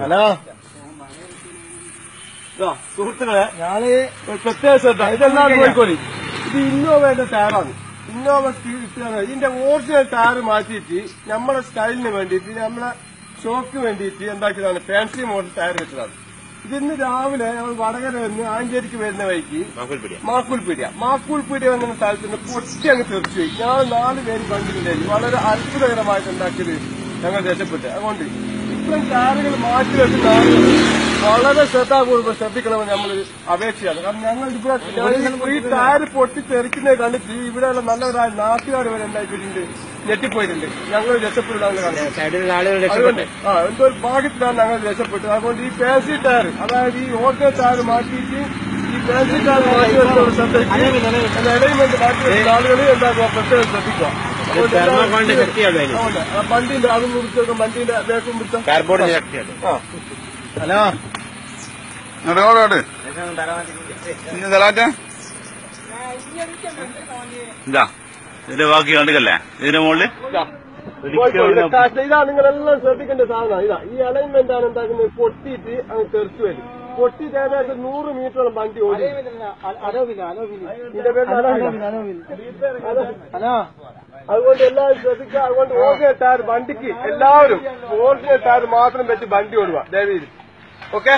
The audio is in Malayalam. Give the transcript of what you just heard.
ഹലോ? സുഹൃത്തുക്കളെ ഞാൻ പ്രത്യേക ശ്രദ്ധ. ഇതെല്ലാം നോക്കിക്കോളി ഇത് ഇന്നോവയുടെ ടയറാണ് ഇന്നോവ ഇട്ടാണ് ഇതിന്റെ ഓറിജിനൽ ടയർ മാറ്റിയിട്ട് നമ്മളെ സ്റ്റൈലിന് വേണ്ടിയിട്ട് നമ്മളെ ഷോക്ക് വേണ്ടിയിട്ട് എന്താക്കിയതാണ്? ഫാൻസി മോഡൽ ടയർ വെച്ചതാണ്. ഇതിന്ന് രാവിലെ നമ്മൾ വടകര വന്ന് ആഞ്ചേരിക്ക് വരുന്ന വഴിക്ക് മാക്കൂൽപീടിയ. മാക്കൂൽപീടിയ. എന്ന സ്ഥലത്ത് നിന്ന് പൊട്ടി അങ്ങ് തെറിച്ചു പോയി. ഞങ്ങൾ നാല് പേര് കണ്ടിട്ടുണ്ടായിരുന്നു. വളരെ അത്ഭുതകരമായിട്ട് ഉണ്ടാക്കിയത് ഞങ്ങൾ രക്ഷപ്പെട്ടു. അതുകൊണ്ട് ഇത്രയും കാര്യങ്ങൾ മാറ്റി വെക്കുന്ന ആളുകൾ വളരെ ശ്രദ്ധാപൂർവം ശ്രദ്ധിക്കണമെന്ന് നമ്മൾ അപേക്ഷയാണ് കാരണം ഞങ്ങൾ ഇവിടെ ഈ ടയർ പൊട്ടി തെറിക്കുന്നത് കണ്ടിട്ട് ഇവിടെയുള്ള നല്ലവരായ നാട്ടുകാർ വരെ എന്തായിട്ടുണ്ട് ഞെട്ടിപ്പോയിട്ടുണ്ട്. ഞങ്ങൾ രക്ഷപ്പെടുന്ന അതുകൊണ്ട് ആ എന്തോ ഒരു ഭാഗ്യത്തിലാണ് ഞങ്ങൾ രക്ഷപ്പെട്ടത്. അതുകൊണ്ട് ഈ പേസി ടയർ അതായത് ഈ ഓട്ടോ ടയർ മാറ്റിയിട്ട് ഈ പേസി ടയർ മാറ്റി വെച്ചവർ ശ്രദ്ധിക്കും അലൈൻമെന്റ് മാറ്റി വെച്ച ആളുകൾ എന്താക്കുക പ്രത്യേകം ശ്രദ്ധിക്കുക. വണ്ടിന്റെ അതും വണ്ടിന്റെ ഹലോ. ഇതാ. ഇതിന്റെ ബാക്കി കണ്ടുകല്ലേ? ഇതിന്റെ മുകളിൽ ഇതാ. നിങ്ങളെല്ലാം ശ്രദ്ധിക്കേണ്ട സാധനം. ഇതാ. ഈ അലൈൻമെന്റ് ആണ് എന്താക്കുന്നത്? പൊട്ടിയിട്ട് അങ്ങ് തെറിച്ചു വരും. പൊട്ടിയിട്ട് ഏകദേശം നൂറ് മീറ്ററോളം വണ്ടി ഓടി അലോവില്ല അലോവില്ല അലോ. ഹലോ. അതുകൊണ്ട് എല്ലാവരും ശ്രദ്ധിക്കുക. അതുകൊണ്ട് ഓർജിനൽ ടയർ വണ്ടിക്ക് എല്ലാവരും ഓർജിനൽ ടയർ മാത്രം വെച്ച് വണ്ടി ഓടുക. ദയവീത് ഓക്കെ?